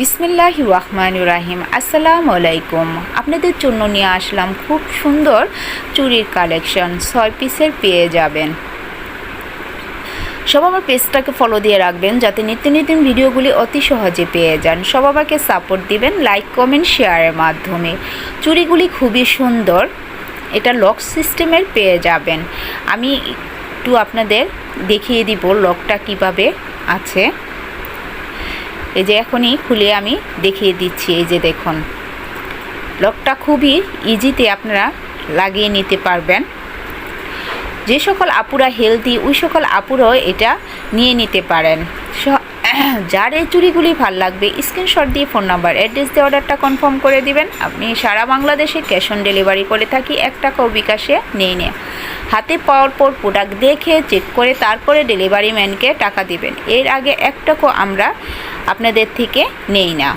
বিসমিল্লাহ রহমান রাহিম, আসসালামু আলাইকুম। আপনাদের জন্য নিয়ে আসলাম খুব সুন্দর চুরির কালেকশন, ছয় পিসের পেয়ে যাবেন। সব আমার পেজটাকে ফলো দিয়ে রাখবেন, যাতে নিত্য নতুন ভিডিওগুলি অতি সহজে পেয়ে যান। সব আমাকে সাপোর্ট দিবেন লাইক কমেন্ট শেয়ারের মাধ্যমে। চুরিগুলি খুবই সুন্দর, এটা লক সিস্টেমের পেয়ে যাবেন। আমি একটু আপনাদের দেখিয়ে দিব লকটা কীভাবে আছে। এই যে এখনই খুলে আমি দেখিয়ে দিচ্ছি, এই যে দেখুন। লকটা খুবই ইজিতে আপনারা লাগিয়ে নিতে পারবেন। যে সকল আপুরা হেলদি, ওই সকল আপুরাও এটা নিয়ে নিতে পারেন। যার এই চুড়িগুলি ভালো লাগবে, স্ক্রিনশট দিয়ে ফোন নাম্বার, অ্যাড্রেস দিয়ে অর্ডারটা কনফার্ম করে দিবেন। আপনি সারা বাংলাদেশে ক্যাশ অন ডেলিভারি করে থাকি, এক টাকাও বিকাশে নেই নে। হাতে পাওয়ার পর প্রোডাক্ট দেখে, চেক করে, তারপরে ডেলিভারি ম্যানকে টাকা দিবেন। এর আগে এক টাকাও আমরা আপনাদের থেকে নেই না।